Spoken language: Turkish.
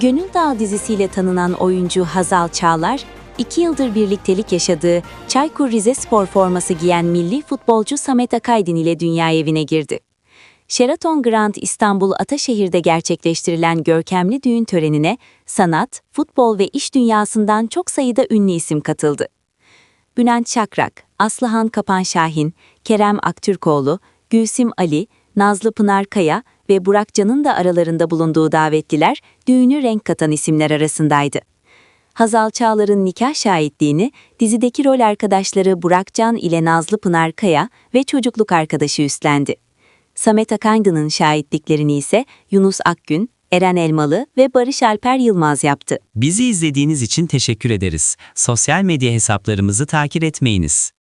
Gönül Dağı dizisiyle tanınan oyuncu Hazal Çağlar, iki yıldır birliktelik yaşadığı Çaykur Rizespor forması giyen milli futbolcu Samet Akaydın ile dünya evine girdi. Sheraton Grand İstanbul Ataşehir'de gerçekleştirilen görkemli düğün törenine sanat, futbol ve iş dünyasından çok sayıda ünlü isim katıldı. Bülent Şakrak, Aslıhan Kapan Şahin, Kerem Aktürkoğlu, Gülsim Ali, Nazlı Pınar Kaya ve Burak Can'ın da aralarında bulunduğu davetliler düğünü renk katan isimler arasındaydı. Hazal Çağlar'ın nikah şahitliğini dizideki rol arkadaşları Burak Can ile Nazlı Pınar Kaya ve çocukluk arkadaşı üstlendi. Samet Akaydın'ın şahitliklerini ise Yunus Akgün, Eren Elmalı ve Barış Alper Yılmaz yaptı. Bizi izlediğiniz için teşekkür ederiz. Sosyal medya hesaplarımızı takip etmeyiniz.